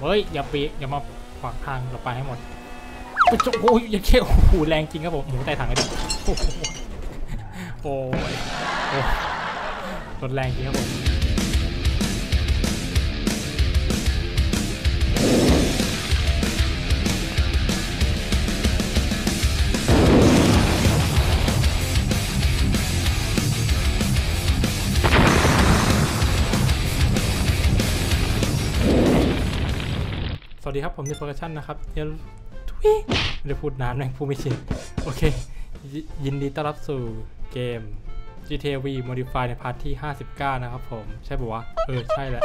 เฮ้ยอย่าปีอย่ามาขวางทางเราไปให้หมดโอ้ยโอ้ยยังเขี้ยวโอ้โหแรงจริงครับผมหมูใต้ถังเลยดิโอ้โหโอ้โอ้ยรถแรงจริงครับผม วัสดีครับ ผมนิโปรดักชั่นนะครับเดี๋ยวทุยไม่ได้พูดนานแม่งพูดไม่ชินโอเคยยินดีต้อนรับสู่เกม GTA V Modify ในพาร์ทที่ 59 นะครับผม ใช่ปะวะ เออ ใช่แหละ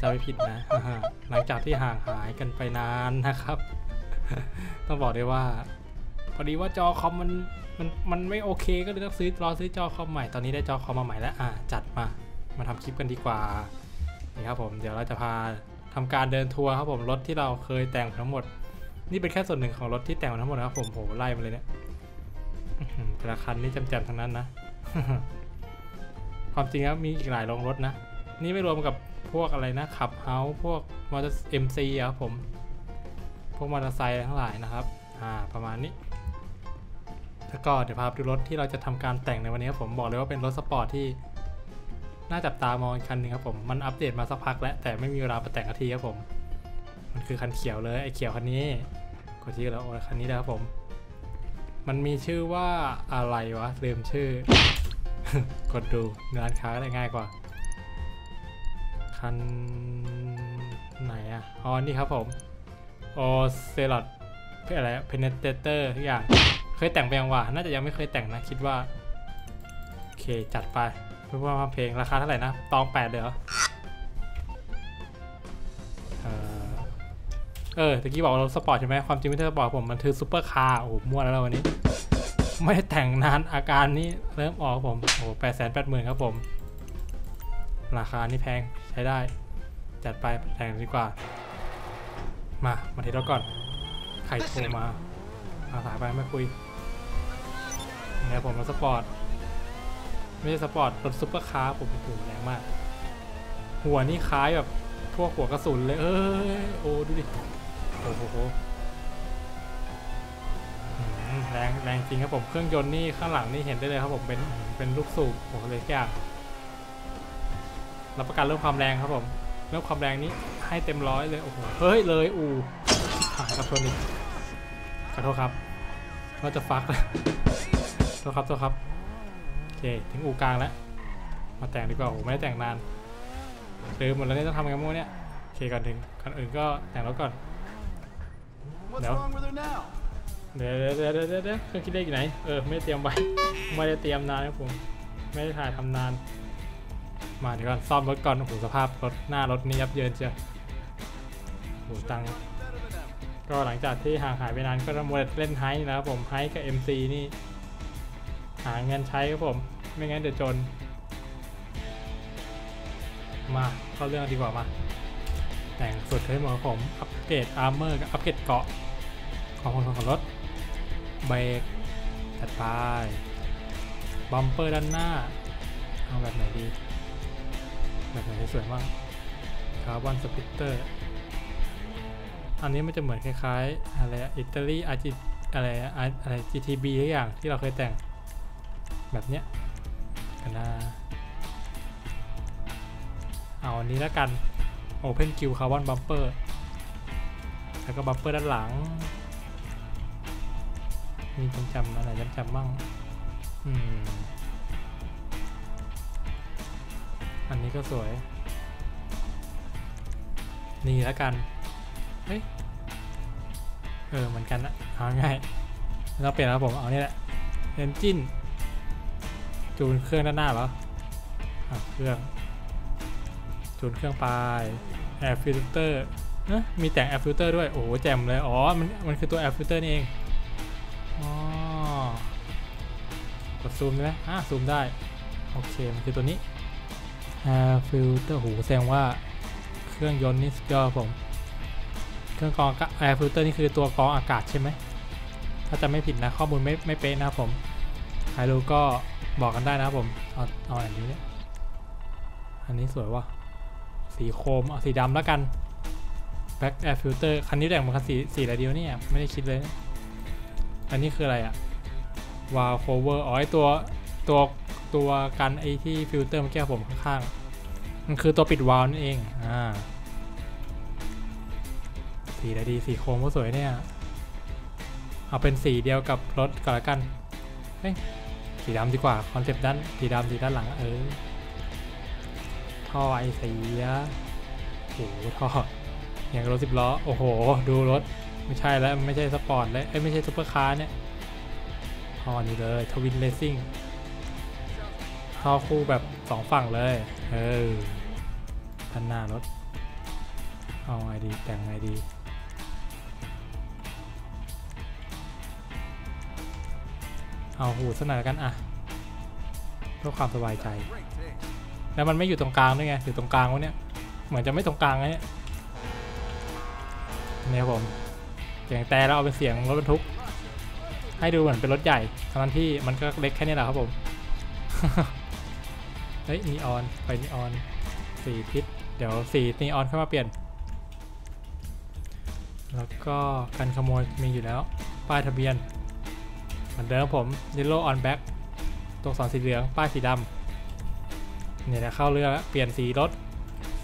จะไม่ผิดนะฮ่าหลังจากที่ห่างหายกันไปนานนะครับ ต้องบอกได้ว่า พอดีว่าจอคอมมันมันมันไม่โอเคก็เลยต้องซื้อรอซื้อจอคอมใหม่ ตอนนี้ได้จอคอมมาใหม่แล้ว อะจัดมา มาทำคลิปกันดีกว่า นี่ครับผม เดี๋ยวเราจะพา ทำการเดินทัวร์ครับผมรถที่เราเคยแต่งทั้งหมด นี่เป็นแค่ส่วนหนึ่งของรถที่แต่งมาทั้งหมดนะครับผมโหไล่มาเลยเนี่ยแต่ละคันนี่จำๆทั้งนั้นนะ ความจริงแล้วมีอีกหลายโรงรถนะ นี่ไม่รวมกับพวกอะไรนะขับเฮาพวกมอเตอร์เอ็มซีครับผม พวกมอเตอร์ไซค์ทั้งหลายนะครับ อ่า ประมาณนี้แล้วก็เดี๋ยวพาไปดูรถที่เราจะทำการแต่งในวันนี้ครับผมบอกเลยว่าเป็นรถสปอร์ตที่ น่าจับตามองอีกคันหนึ่งครับผม มันอัปเดตมาสักพักแล้ว แต่ไม่มีเวลาไปแต่งกะทีครับผม มันคือคันเขียวเลยไอ้เขียวคันนี้กดที่แล้วโอ้ยคันนี้นะครับผม มันมีชื่อว่าอะไรวะลืมชื่อ กดดูร้านค้าได้ง่ายกว่า คันไหนอะอ๋อนี่ครับผมโอเซลอดเพื่ออะไรเพเนเตเตอร์ทุกอย่าง เคยแต่งไปยังวะน่าจะยังไม่เคยแต่งนะคิดว่า โอเคจัดไป เพื่อว่าเพลงราคาเท่าไหร่นะ ตองแปดเลยเหรอ เออตะกี้บอกว่ารถสปอร์ตใช่ไหมความจริงไม่ใช่สปอร์ตผมมันคือซูเปอร์คาร์โอ้โหมั่วแล้ววันนี้ ไม่ได้แต่งนานอาการนี้เริ่มออกผม โอ้โหแปดแสนแปดหมื่นครับผม ราคานี่แพงใช้ได้ จัดไปแต่งดีกว่า มา มาเทสรถก่อนใครโทรมามาสายไปไม่คุยเนี่ยผมรถสปอร์ต ไม่ใช่สปอร์ตรถซุปเปอร์คาร์ผมโอ้โหแรงมาก หัวนี่คล้ายแบบพวกหัวกระสุนเลย เอ้ยโอ้ดูดิ โอ้โหแรงแรงจริงครับผมเครื่องยนต์นี่ข้างหลังนี่เห็นได้เลยครับผมเป็นเป็นลูกสูบโอ้โหเลยแก่รับประกันเรื่องความแรงครับผมเรื่องความแรงนี้ให้เต็มร้อยเลยโอ้โหเฮ้ยเลยอูหายกับชนอีกขอโทษครับเราจะฟักแล้วโทษครับโทษครับ เค ถึงอูกลางแล้ว มาแต่งดีกว่าโอ้ไม่ได้แต่งนานลืมหมดแล้วเนี่ยต้องทำไงมั่วเนี่ยโอเคก่อนถึงก่อนอื่นก็แต่งรถก่อน What's No. wrong with her now? เดี๋ยวเดี๋ยวเดี๋ยวเดี๋ยวเดี๋ยวเครื่องคิดเลขอยู่ไหนเออไม่ได้เตรียมไว้ไม่ได้เตรียมนานครับผมไม่ได้ถ่ายทำนาน มาเดี๋ยวก่อนซ่อมรถก่อนโอ้โหสภาพรถหน้ารถนี่ยับเยินเชียวโอ้โหตังค์ Better than ever. ก็หลังจากที่ห่างหายไปนานก็ต้องมัวแต่เล่นไฮท์นะครับผมไฮท์กับ MC นี่ หาเงินใช้ครับผม ไม่งั้นเดี๋ยวจน มาเข้าเรื่องดีกว่ามา แต่งสุดให้หมดครับผมอัปเกรดอาร์เมอร์กับอัปเกรดเกาะ ของคนของรถเบรกจัดไปบัมเปอร์ด้านหน้า เอาแบบไหนดี แบบไหนสวยบ้างคาร์บอนสปิตเตอร์ อันนี้มันจะเหมือนคล้ายๆ อะไรอิตาลีอาจิอะไรอะอะไร GTB ทุกอย่างที่เราเคยแต่ง แบบเนี้ยกันนะเอาอันนี้แล้วกัน Open Q Carbon Bumper แล้วก็บัมเปอร์ด้านหลัง มีจำจำอะไรจำจำบ้างอืมอันนี้ก็สวย นี่แล้วกัน เฮ้ย เออ เหมือนกันนะเอาง่ายไม่ต้องเปลี่ยนแล้วผม เอานี่แหละเอนจิน จูนเครื่องด้านหน้าเหรออะเครื่อง จูนเครื่องไปแอร์ฟิลเตอร์นะมีแต่งแอร์ฟิลเตอร์ด้วย โอ้โห แจ่มเลย อ๋อ มัน มันคือตัวแอร์ฟิลเตอร์นี่เอง อ๋อกดซูมได้ไหมอะซูมได้ โอเค มันคือตัวนี้ Air Filter โหแสดงว่าเครื่องยนต์นี่สุดยอดผม เครื่องกรองแอากาศ Air Filter นี่คือตัวกรองอากาศใช่ไหมถ้าจะไม่ผิดนะข้อมูลไม่ไม่เป๊ะนะผม ใครรู้ก็บอกกันได้นะครับผม เอาเอาอันนี้เนี่ยอันนี้สวยว่ะสีโครมเอาสีดำแล้วกัน back air filter คันนี้แต่งมาคันสีสีอะไรเดียวเนี่ยไม่ได้คิดเลยนะอันนี้คืออะไรอะ wall cover อ๋อไอตัวตัวตัวกันไอที่ฟิลเตอร์เมื่อกี้ผมข้างๆ มันคือตัวปิดวาลนั่นเองอ่าสีอะไรดีสีโครมก็สวยเนี่ย เอาเป็นสีเดียวกับรถก่อนละกัน เฮ้ยสีดำดีกว่า คอนเซปต์ด้านสีดำสีด้านหลังเออท่อไอเสียโอ้โหท่ออย่างรถสิบล้อ โอ้โห ดูรถ ไม่ใช่แล้ว ไม่ใช่สปอร์ตแล้วเอ้ยไม่ใช่ซุปเปอร์คาร์เนี่ยท่อนี้เลยทวินเลสซิ่งท่อคู่แบบสองฝั่งเลย เออด้านหน้ารถ เอาไงดี แต่งไงดี เอาหูสกหนอยละกันอะเพื่อความสบายใจ Great take. แล้วมันไม่อยู่ตรงกลางด้วยไงอยู่ตรงกลางวะเนี่ยเหมือนจะไม่ตรงกลางไงเนี่ยเนี่ยครับผมเสียงแต่แล้วเอาเป็นเสียงรถบรรทุก ให้ดูเหมือนเป็นรถใหญ่ทั้งที่มันก็เล็กแค่นี้แหละครับผมเฮ้ยนีออนไฟนีออนสีทิศเดี๋ยวสีนีออนเข้ามาเปลี่ยน แล้วก็กันขโมยมีอยู่แล้ว ป้ายทะเบียนเห มือนเดิมผม yellow on back ตัวสอนสีเหลืองป้ายสีดำเนี่ยนะเข้าเรื่องแล้วเปลี่ยนสีรถ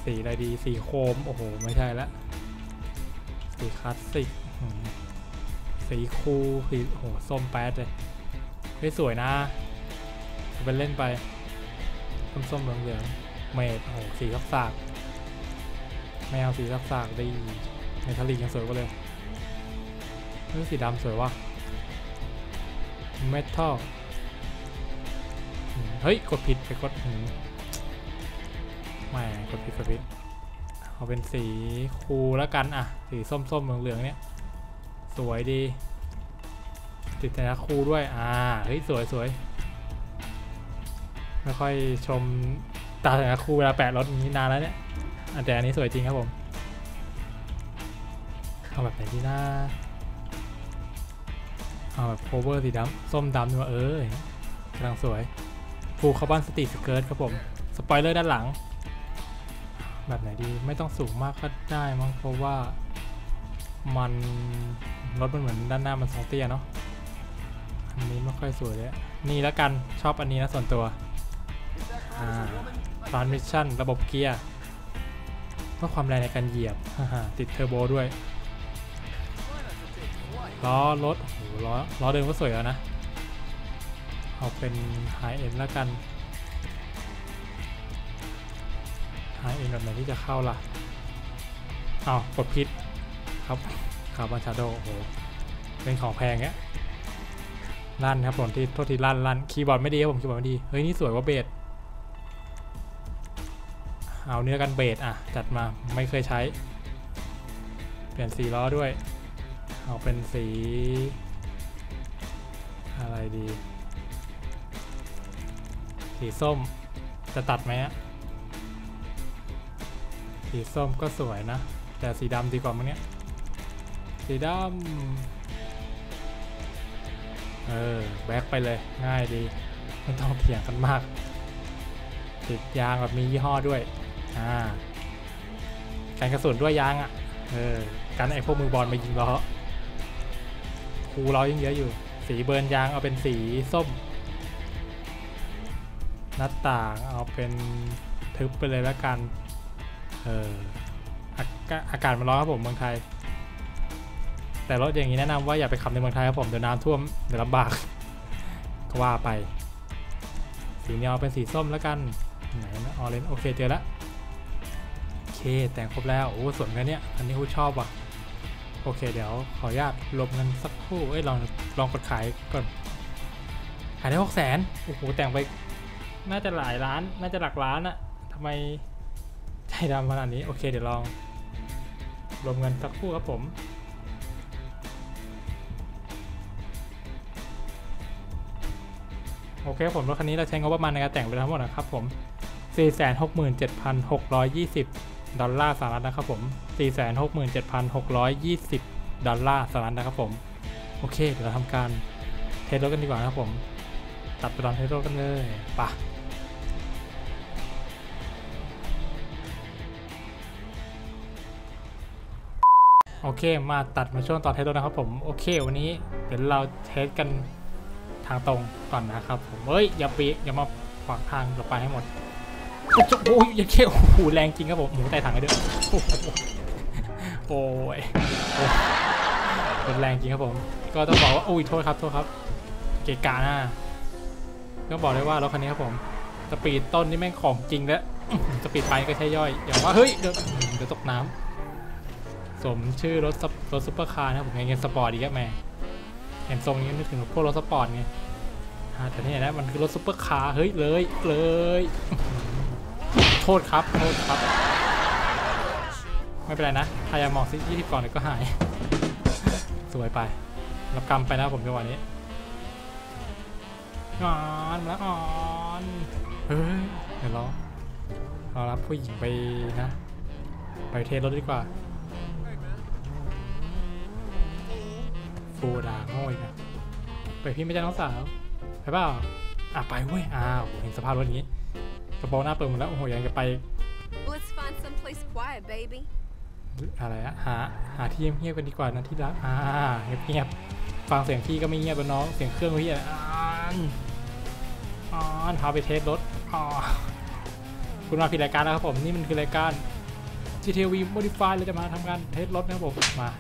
สีอะไรดี สีโครม โอ้โห ไม่ใช่ละ สีคลาสสิก สีคูสีโอ้โห ส้มแป๊ดเลยเฮ้สวยนะเอาไปเล่นไป ส้มส้มๆเหลืองเหลืองเมดโอ้โห สีสักสากๆไม่เอาสีสักสากๆดีเมทัลลิกยังสวยกว่าเลยเฮ้ยสีดำสวยว่ะ เมทัลเฮ้ย กดผิดไปกดหืมไม่กดผิดกดผิดเอาเป็นสีคูแล้วกันอะ สีส้มส้มเหลืองเหลืองๆเนี่ย สวยดี ติดแต่ละคูด้วย อ่า เฮ้ย สวยสวยไม่ค่อยชมตาแต่ละคูเวลาแปะรถนี้นานแล้วเนี่ยแต่อันนี้สวยจริงครับผม เอาแบบไหนดีนะ เอาแบบโคเวอร์สีดำส้มดำดีกว่าเออกำลังสวยฟูคาร์บอนสตรีสเกิร์ตครับผม สปอยเลอร์ด้านหลัง แบบไหนดีไม่ต้องสูงมากก็ได้มั้งเพราะว่ามันรถมันเหมือนด้านหน้ามันทรงเตี้ยเนาะอันนี้ไม่ค่อยสวยเลยนี่แล้วกันชอบอันนี้นะส่วนตัว Is that car Ah. a woman? ทรานมิชชั่นระบบเกียร์เพื่อความแรงในการเหยียบ ติดเทอร์โบด้วยล้อรถโอ้โห ล้อล้อเดิมก็สวยแล้วนะ เอาเป็นไฮเอ็นแล้วกันไฮเอ็นแบบไหนที่จะเข้าล่ะเอากดพิษครับคาร์บอนชาโดโอ้โหเป็นของแพงเงี้ยลั่นครับผมที่โทษทีลั่นลั่นคีย์บอร์ดไม่ดีครับผมคีย์บอร์ดไม่ดี เฮ้ย นี่สวยกว่าเบสเอาเนื้อกันเบสอะ จัดมาไม่เคยใช้ เปลี่ยนสีล้อด้วย เอาเป็นสี อะไรดี สีส้มจะตัดไหมอะสีส้มก็สวยนะ แต่สีดำดีกว่ามั้งเนี้ยสีดำเออ แบ็คไปเลยง่ายดี ไม่ต้องเถียงกันมาก ติดยางแบบมียี่ห้อด้วย อ่ากันกระสุนด้วยยางอะ เออกันไอพวกมือบอลมายิงล้อคูล้อยังเยอะอยู่ สีเบิร์นยางเอาเป็นสีส้ม หน้าต่างเอาเป็นทึบไปเลยแล้วกัน เอออากาอากาศมันร้อนครับผมเมืองไทย แต่รถอย่างนี้แนะนำว่าอย่าไปขับในเมืองไทยครับผมเดี๋ยวน้ำท่วมเดี๋ยวลำบาก ก็ว่าไป สีนี้เอาเป็นสีส้มแล้วกันไหนนะออเรนโอเคเจอแล้วโอเคแต่งครบแล้วโอ้สวยนะเนี่ยอันนี้ฮูชอบว่ะ โอเคเดี๋ยวขออนุญาตรวมเงินสักครู่เอ้ยลองลองกดขายก่อน ขายได้หกแสนโอ้โหแต่งไปน่าจะหลายล้าน น่าจะหลักล้านอะทำไมใจดำขนาดนี้ โอเคเดี๋ยวลองรวมเงินสักครู่ครับผม โอเคผมรถคันนี้เราใช้งบประมาณในการแต่งไปทั้งหมดนะครับผม 467,620 ดอลลาร์สหรัฐนะครับผม 467,620 ดอลลาร์สหรัฐนะครับผม โอเค เดี๋ยวเราทำการเทสรถกันดีกว่านะครับผม ตัดไปลองเทสรถกันเลยปะโอเค มาตัดมาช่วงตอนเทสรถนะครับผม โอเค วันนี้เดี๋ยวเราเทสกันทางตรงก่อนนะครับผม เฮ้ย อย่าปีอย่ามาขวางทางเราไปให้หมด โอ้โหโอ้ยอยังเขี้ยวโอ้โหแรงจริงครับผมหมูใต้ถังกันด้วยโอ้โหโอ้ยโอ้ยเป็นแรงจริงครับผม ก็ต้องบอกว่าโอ้ยโทษครับโทษครับ เกกาหน้าก็บอกเลยว่ารถคันนี้ครับผมสปีดต้นนี่แม่งของจริงแล้วสปีดไปก็ใช่ย่อยอย่างว่าเฮ้ยเดี๋ยวเดี๋ยวตกน้ำสมชื่อรถรถซุปเปอร์คาร์นะผมเงี้ยสปอร์ตอีกแล้วแม่เห็นทรงนี้นึกถึงพวกรถสปอร์ตไงแต่ที่ไหนนะมันคือรถซุปเปอร์คาร์เฮ้ยเลยเลย โทษครับ โทษครับ ไม่เป็นไรนะถ้ายังมองซิยี่สิบก่อนเดี๋ยก็หาย สวยไป รับกรรมไปนะผมจังหวะนี้อ่อนแล้วอ่อนเฮ้ยเดี๋ยวรอรอรับผู้หญิงไปนะ ไปเทสรถดีกว่าฟูดาโง่อีกนะไปพี่ไม่ใช่น้องสาวไปเปล่าอะไปเว้ยอ้าวเห็นสภาพรถอย่างนี้ กระโปรงหน้าเปิดหมดแล้ว โอ้โหยังจะไป Let's find someplace quiet, baby. อะไรอะหาหาที่เงียบๆกันดีกว่านะที่รักอ่าเงียบๆฟังเสียงพี่ก็ไม่เงียบแล้วน้องเสียงเครื่องพี่อะอ่านอ่านพาไปเทสรถอ่าคุณมาผิดรายการแล้วครับผม นี่มันคือรายการ GTV Modify เราจะมาทำการเทสรถนะครับผมมา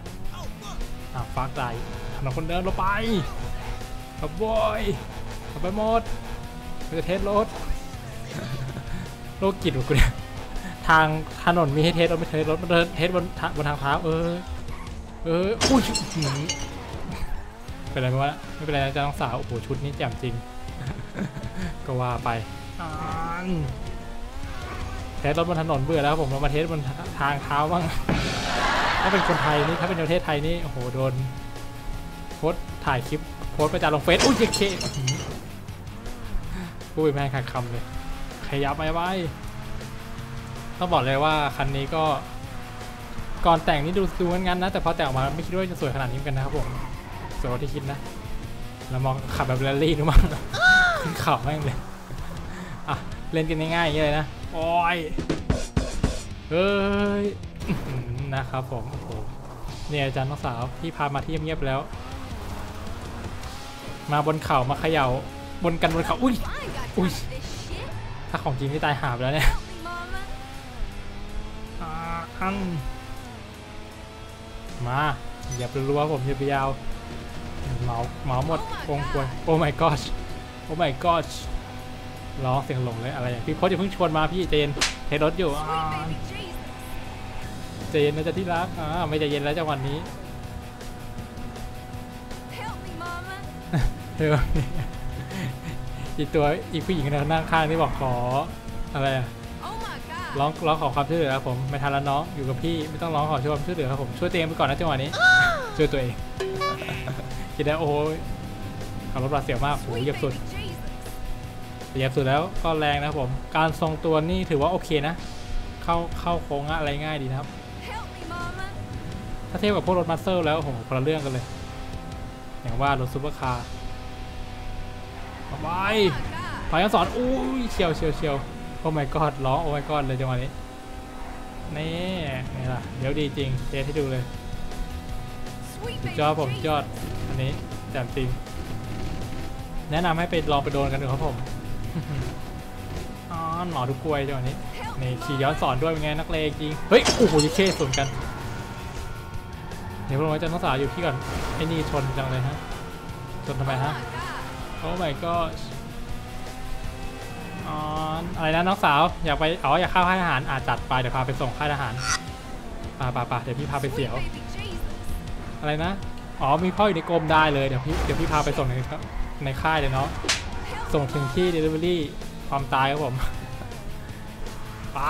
อ่าฟากใจถนนคนเดินเราไปขับบอยขับไปหมดเราจะเทสรถ โลกจิตของกูเนี่ยทางถนนมีให้เทสรถไม่เทสรถมันเดินเทสบนทางบนทางเท้าเออ เอออุ้ยหืมเป็นไรไหมวะไม่เป็นไรนะจ๊ะน้องสาวโอ้โหชุดนี้แจ่มจริง ก็ว่าไปอ่านเทสรถบนถนนเบื่อแล้วครับผมเรามาเทสบนทางเท้าบ้างถ้าเป็นคนไทยนี่ถ้าเป็นประเทศไทยนี่โอ้โหโดนโพสต์ถ่ายคลิปโพสต์ประจานลงเฟซอุ้ยเจ๊เคอื้อหือพูดไม่ให้ขาดคำเลย ขยับไปไว้ต้องบอกเลยว่าคันนี้ก็ก่อนแต่งนี่ดูดูงั้นนะ แต่พอแต่งออกมาไม่คิดว่าจะสวยขนาดนี้กันนะครับผมสวยกว่าที่คิดนะเรามองขับแบบแรลลี่ดูมั้งขึ้นเข่าแม่งเลยอะเล่นกันง่ายๆอย่างนี้เลยนะโอ้ยเฮ้ยนะครับผมโอ้โหเนี่ยอาจารย์น้องสาวพี่พามาที่เงียบๆแล้ว มาบนเขามาเขย่าบนกันบนเขาอุ้ย I ain't ถ้าของจริงที่ตายหาไปแล้วเนี่ย Help me, mama. อ่าอันมาอย่าไปรัวผมอย่าไปยาวเหมาเหมาหมดวงควยโอ้ my god โอ้ my god ร้องเสียงหลงเลยอะไรอย่างพี่พจน์อย่าเพิ่งชวนมาพี่เจนเทรถอยู่อ่า Sweet baby Jesus. เจนนะจ๊ะที่รักอ่าไม่ใจเย็นแล้วจังหวันนี้ Help me, mama. เธอ อีตัวอีกผู้หญิงคนนั่งข้างนี่บอกขออะไรอะร้องร้องขอความช่วยเหลือครับผมไม่ทันแล้วน้องอยู่กับพี่ไม่ต้องร้องขอช่วยความช่วยเหลือครับผมช่วยตัวเองไปก่อนนะจังหวะนี้ช่วยตัวเองคิดได้โอ้ยขับรถบาดเสียวมากโอ้ยเหยียบสุดเหยียบสุดแล้วก็แรงนะครับผม การทรงตัวนี่ถือว่าโอเคนะ เข้าเข้าโค้งอะไรง่ายดีนะครับ ถ้าเทียบกับพวกรถมัสเซลแล้วโอ้โหคนละเรื่องกันเลย อย่างว่ารถซูเปอร์คาร์ เอาไป Oh my god. ไปกันสอนอุ้ยเชียวเชียวเชียวโอ้ my god ร้องโอ้ my god เลยจังหวะนี้นี่นี่ล่ะเดี๋ยวดีจริงเทสให้ดูเลยสุดยอดผมยอดอันนี้แจ่มจริง แนะนำให้ไปลองไปโดนกันดูครับผมอ๋อหมอทุกกลวยจังหวะนี้นี่ขี่ย้อนสอนด้วยเป็นไงนักเลงจริงเฮ้ยโอ้โหยิเคสวนกันเดี๋ยวพวกเราจะต้องสาวอยู่พี่ก่อนไอ้นี่ชนจังเลยฮะชนทำไมฮะ โอ้ my god อ๋ออะไรนะน้องสาวอยากไปอ๋ออยากเข้าค่ายทหารอาจัดไปเดี๋ยวพาไปส่งค่ายทหารป่าป่าป่าเดี๋ยวพี่พาไป Sweet เสียว baby Jesus. อะไรนะอ๋อมีพ่ออยู่ในกรมได้เลยเดี๋ยวพี่เดี๋ยวพี่พาไปส่งในครับในค่ายเลยเนาะ Help ส่ง me, ถึงที่ mama. Delivery ความตายครับผม ไป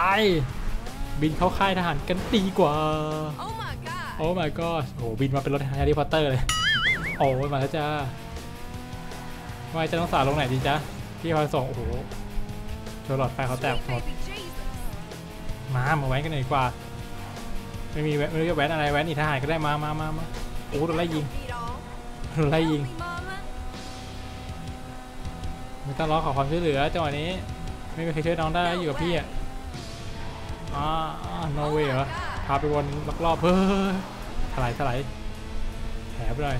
บินเข้าค่ายทหารกันดีกว่า Oh my god. โอ้ my god โอ้โหบินมาเป็นรถแฮร์รี่พอตเตอร์เลย โอ้ยมาแล้วจ้า ว่าจะต้องสาวลงไหนดีจ๊ะพี่พาไปส่งโอ้โหโดนหลอดไฟเขาแตกหมดมามาแว้นกันหน่อยกว่า ไม่มีแว้นไม่รู้จะแว้นอะไรแว้นอีทหารก็ได้มามามามาโอ้โหโดนไล่ยิงโดนไล่ยิงไม่ต้องร้องขอความช่วยเหลือจังหวะนี้ ไม่มีใครช่วยน้องได้อยู่กับพี่อะอ๋อโนเวเหรอพาไปวนรอบๆเฮ้ยถลายถลายแถบเลย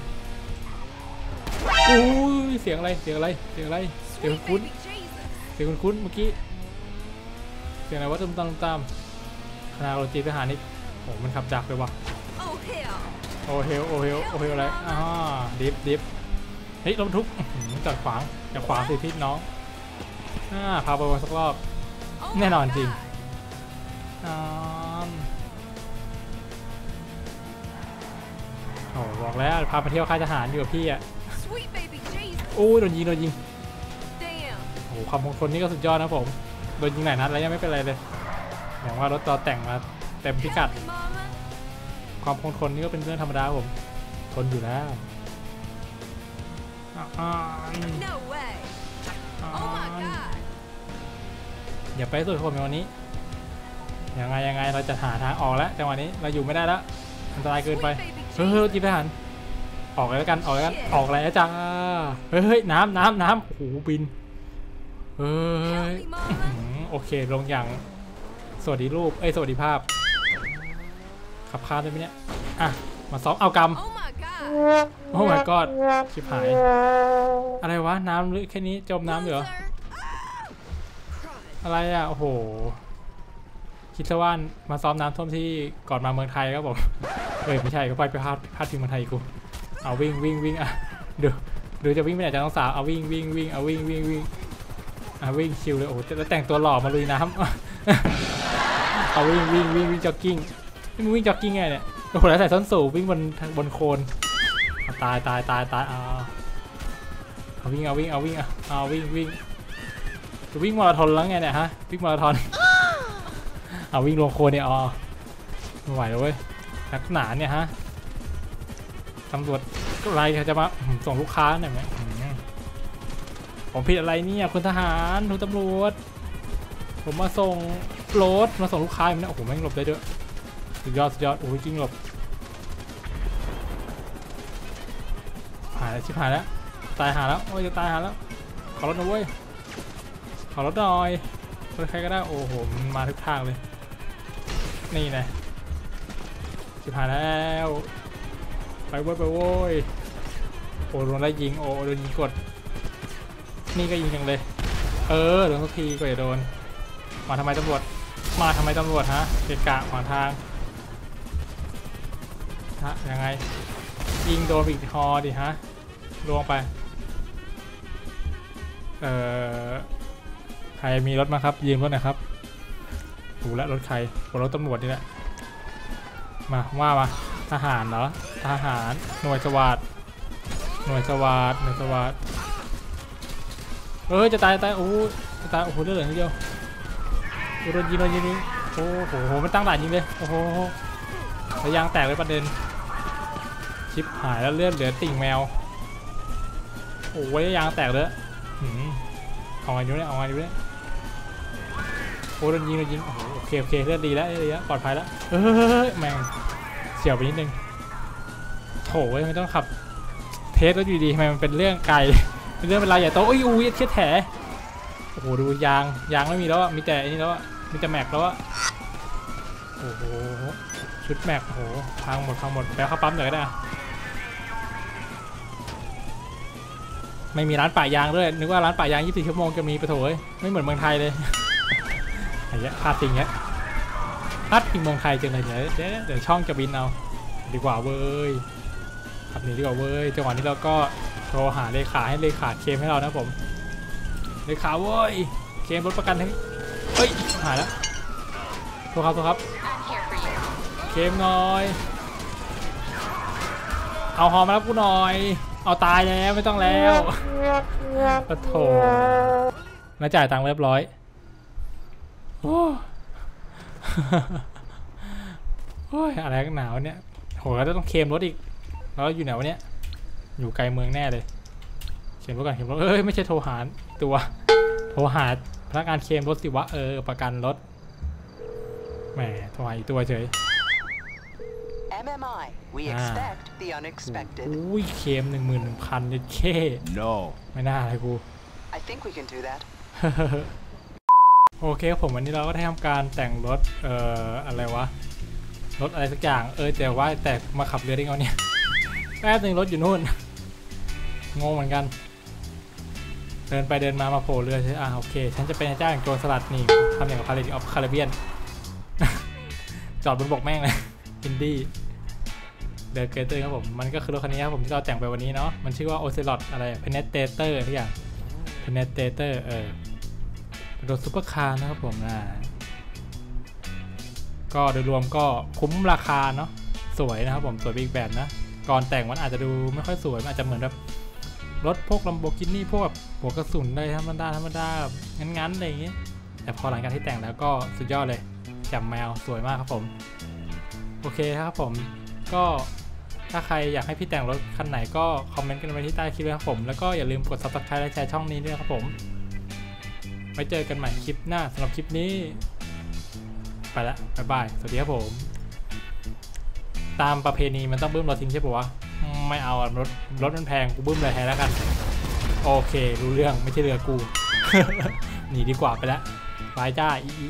อุ้ย เสียงอะไร เสียงอะไร เสียงอะไร เสียง Sweet คุ้น baby Jesus. เสียงคุ้นๆเมื่อกี้ เสียงอะไรวะตุ้มตามตุ้มตามคณะโรจีทหารนี่โอ้มันขับจักรเลยว่ะ Oh hell. โอเฮล โอเฮล โอเฮลอะไรอ่าดิฟดิฟเฮ้ยรถบรรทุกอื้อหือจอดขวางจะขวางสิทิศน้องอ่าพาไปวนสักรอบ Oh Nè my nòn gì? God. อ่าโอ้บอกแล้วพาไปเที่ยวค่ายทหารอยู่กับพี่อะ Sweet baby Jesus. โอ้ยโดนยิงโดนยิง Damn. โอ้โหความมงคลนี่ก็สุดยอดนะผม โดนยิงหลายนัดแล้วยังไม่เป็นไรเลยอย่างว่ารถต่อแต่งมาเต็มพิกัด Help me, mama. ความมงคลนี่ก็เป็นเรื่องธรรมดาครับผม ทนอยู่แล้วอ่าอ่า No way. อ่า Oh my God. อย่าไปสุดคนในวันนี้ยังไงยังไงเราจะหาทางออกแล้วจังหวะนี้เราอยู่ไม่ได้แล้วอันตรายเกินไป Sweet baby เฮ้ยเฮ้ย Jesus. จีบทหาร ออกเลยแล้วกันออกเลยแล้วกันออกแล้วจ้าเฮ้ยเฮ้ยน้ำน้ำน้ำโอ้โหบินเฮ้ย Help me, อื้อ mama. หือโอเคลงอย่างสวัสดีรูปเอ้ยสวัสดีภาพ ขับคานได้ไหมเนี่ยอะมาซ้อมเอากำ Oh my God. โอ้ my god ชิบหาย อะไรวะ น้ำลึกแค่นี้จมน้ำเหรอ Loser. Crud. อะไรอะ โอ้โห คิดซะว่ามาซ้อมน้ำท่วมที่ก่อนมาเมืองไทยครับผม เอ้ย ไม่ใช่ก็ไปไปพาดพาดพิงเมืองไทยอีกกู เอาวิ่งวิ่งวิ่งอะดูดูจะวิ่งไปไหนจะต้องสาวเอาวิ่งวิ่งวิ่งเอาวิ่งวิ่งวิ่งอะวิ่งชิวเลยโอ้โหแล้วแต่งตัวหล่อมาลุยน้ำเอาวิ่งวิ่งวิ่งวิ่งจ็อกกิ้งนี่มึงวิ่งจ็อกกิ้งไงเนี่ยโอ้โหแล้วใส่ส้นสูงวิ่งบนบนโคนตายตายตายตายเอาเอาวิ่งเอาวิ่งเอาวิ่งอะเอาวิ่งวิ่งจะวิ่งมาราธอนแล้วไงเนี่ยฮะวิ่งมาราธอนเอาวิ่งลงโคลนเนี่ยอ๋อไม่ไหวแล้วเว้ยนักหนาเนี่ยฮะ ตำรวจอะไรเขาจะมาส่งลูกค้าเนี่ยไหมผมผิดอะไรเนี่ยคุณทหารคุณตำรวจ ผมมาส่งรถมาส่งลูกค้าอย่างนี้โอ้โหแม่งหลบได้ด้วยสุดยอดสุดยอดโอ้ยจริงหลบหายแล้วชิบหายแล้วตายหาแล้วโอ้ยจะตายหาแล้วขอรถหน่อยเว้ยขอรถหน่อยรถใครก็ได้โอ้โหมันมาทุกทางเลย นี่นะชิบหายแล้ว ไปเว้ยไปเว้ยโอ้โดนไล่ยิงโอ้โดนยิงกด นี่ก็ยิงจังเลย เออโดนทุกทีก็อย่าโดน มาทำไมตำรวจ มาทำไมตำรวจฮะเกะกะขวางทางฮะยังไง ยิงโดนอีกทอดิฮะลวงไป เอ่อ ใครมีรถมาครับ ยืมรถหนะครับถูกแล้วรถใครรถตำรวจนี่แหละ มาว่ามาทหารเหรอ ทหาร หน่วยสวัสดหน่วยสวัสดหน่วยสวัสดเอ้ยจะตายจะตายโอ้จะตายโอ้โหเลือดเหลือนิดเดียวโอ้โดนยิงโดนยิงโดนยิงโอ้โหมันตั้งด่านยิงเลยโอ้โหแล้วยางแตกเลยประเด็นชิปหายแล้วเลือดเหลือติ่งแมวโอ้ยยางแตกเลยเอาไงดีวะเนี่ยเอาไงดีวะเนี่ยโอ้โดนยิงโดนยิงโอเคโอเคเลือดดีแล้วเลือดดีแล้วปลอดภัยแล้วเฮ้ยแม่งเฉียวไปนิดนึง เว้ยไม่ต้องขับเทสรถอยู่ดีทำไมมันเป็นเรื่องไกล เป็นเรื่องเป็นราวใหญ่โตเอ้ยอุ้ยเชี่ยแถโอ้โหดูยางยางไม่มีแล้วอะมีแต่อันนี้แล้วอะมีแต่แม็กแล้วอะโอ้โหชุดแม็กโอ้โหพังหมดพังหมดแล้วเข้าปั๊มหน่อยก็ได้ไม่มีร้านป่ายางด้วยนึกว่าร้านป่ายาง 24 ชั่วโมงจะมีปะโถยไม่เหมือนเมืองไทยเลยไอ้เงี้ยพลาดจริงเงี้ยพลาดจริงเมืองไทยจังเลยเดี๋ยวเดี๋ยวช่องจะบินเอาดีกว่าเว้ย ขับหนีดีกว่าเว้ยจังหวะนี้เราก็โทรหาเลขาให้เลขาเคลมให้เรานะผมเลขาเว้ยเคลมรถประกันทั้งเฮ้ยหายแล้วโทษครับโทษครับเคลมหน่อย เอาหอมารับกูหน่อย เอาตายแล้วไม่ต้องแล้วปะโถมาจ่ายตังค์เรียบร้อยโอ้ยอะไรกันหนาวเนี่ยโหแล้วต้องเคลมรถอีก แล้วอยู่ไหนวะเนี่ยอยู่ไกลเมืองแน่เลยเคลมรถก่อนเคลมรถเอ้ยไม่ใช่โทรหาตัว โทรหาพนักงานเคลมรถสิวะเออประกันรถแหมโทรหาอีกตัวเฉย MMI. We Ah. expect the unexpected. อุ้ยเคลมหนึ่งหมื่นหนึ่งพันเจ็ดเค No. ไม่น่าเลยกู I think we can do that. โอเคครับผมวันนี้เราก็ได้ทำการแต่งรถเอ่ออะไรวะรถอะไรสักอย่างเออแต่ว่าแต่มาขับเรือได้ไงวะเนี่ย แป๊บหนึ่งรถอยู่นู่น งงเหมือนกัน เดินไปเดินมามาโผล่เรือใช่อ่าโอเค ฉันจะเป็นนายจ้างโจรสลัดนี่ทำอย่างกับพาเลติออฟคาราเบียน จอดบนบกแม่งเลยอินดี้เดอะเกเตอร์ครับผม มันก็คือรถคันนี้ครับผมที่เราแต่งไปวันนี้เนาะ มันชื่อว่าโอเซลอตอะไรเพเนเตเตอร์ทุกอย่างเพเนเตเตอร์เออรถซุปเปอร์คาร์นะครับผมอ่าก็โดยรวมก็คุ้มราคาเนาะสวยนะครับผมสวยอีกแบบนะ ก่อนแต่งมันอาจจะดูไม่ค่อยสวยมันอาจจะเหมือนแบบรถพวกลัมโบกินี่พวกแบบหัวกระสุนได้ธรรมดาธรรมดางั้นๆอะไรอย่างเงี้ยแต่พอหลังจากที่แต่งแล้วก็สุดยอดเลยจับแมวสวยมากครับผม โอเคครับผมก็ถ้าใครอยากให้พี่แต่งรถคันไหนก็คอมเมนต์กันไว้ที่ใต้คลิปเลยครับผม แล้วก็อย่าลืมกด subscribe และแชร์ช่องนี้ด้วยครับผม ไว้เจอกันใหม่คลิปหน้าสำหรับคลิปนี้ ไปละบ๊ายบาย สวัสดีครับผม ตามประเพณีมันต้องบึ้มรถทิ้งใช่ปะวะ ไม่เอาอะรถรถมันแพงกูบึ้มเลยแทนแล้วกัน โอเค รู้เรื่องไม่ใช่เรือกู หนีดีกว่าไปละบายจ้าอีอี